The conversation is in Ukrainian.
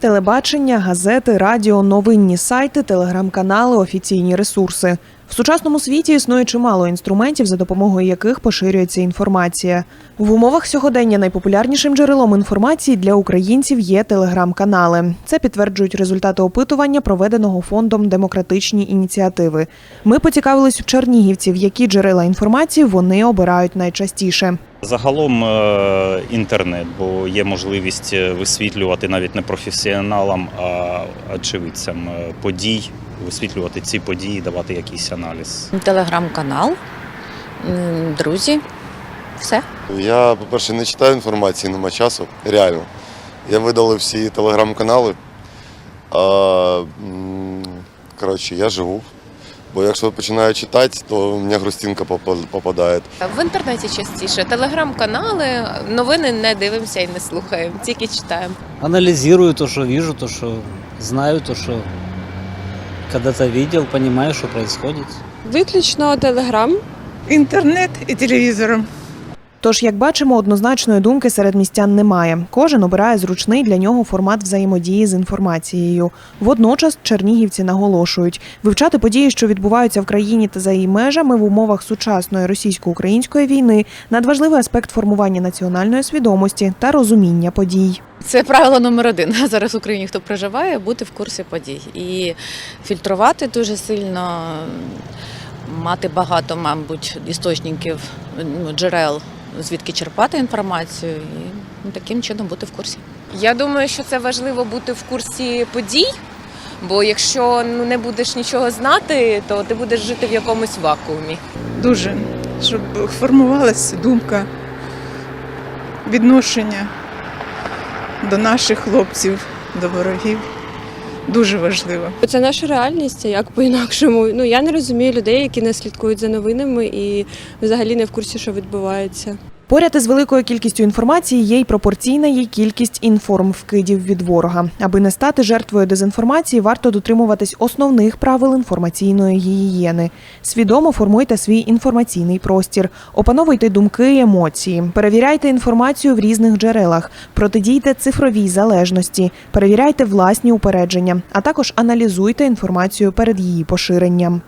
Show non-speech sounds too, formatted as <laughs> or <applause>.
телебачення, газети, радіо, новинні сайти, телеграм-канали, офіційні ресурси. В сучасному світі існує чимало інструментів, за допомогою яких поширюється інформація. В умовах сьогодення найпопулярнішим джерелом інформації для українців є телеграм-канали. Це підтверджують результати опитування, проведеного фондом демократичні ініціативи. Ми поцікавились у чернігівців, які джерела інформації вони обирають найчастіше. Загалом е, інтернет, бо є можливість е, висвітлювати навіть не професіоналам, а очевидцям е, подій, висвітлювати ці події, давати якийсь аналіз. Телеграм-канал, друзі. Все. Я, по-перше, не читаю інформації, нема часу. Реально. Я видалив всі телеграм-канали. А, коротше, я живу. Бо якщо починаю читати, то в мене грустинка попа- попадає. В інтернеті частіше телеграм-канали, новини не дивимося і не слухаємо, тільки читаємо. анализирую то, что вижу, то, что знаю, то, что когда-то видел, понимаю, что происходит. Выключно телеграм. Интернет и телевізором. Тож, як бачимо, однозначної думки серед містян немає. Кожен обирає зручний для нього формат взаємодії з інформацією. Водночас чернігівці наголошують, вивчати події, що відбуваються в країні та за її межами в умовах сучасної російсько-української війни, надважливий аспект формування національної свідомості та розуміння подій. Це правило номер один. <laughs> Зараз в Україні хто проживає, бути в курсі подій. І фільтрувати дуже сильно, мати багато, мабуть, істочників, ну, джерел, звідки черпати інформацію, і ну, таким чином бути в курсі. Я думаю, що це важливо бути в курсі подій, бо якщо ну, не будеш нічого знати, то ти будеш жити в якомусь вакуумі. Дуже. Щоб формувалася думка, відношення до наших хлопців, до ворогів. Дуже важливо. Це наша реальність, як по-інакшому. Ну я не розумію людей, які не слідкують за новинами і взагалі не в курсі, що відбувається. Поряд із великою кількістю інформації є й пропорційна її кількість інформвкидів від ворога. Аби не стати жертвою дезінформації, варто дотримуватись основних правил інформаційної гігієни. Свідомо формуйте свій інформаційний простір, опановуйте думки і емоції, перевіряйте інформацію в різних джерелах, протидійте цифровій залежності, перевіряйте власні упередження, а також аналізуйте інформацію перед її поширенням.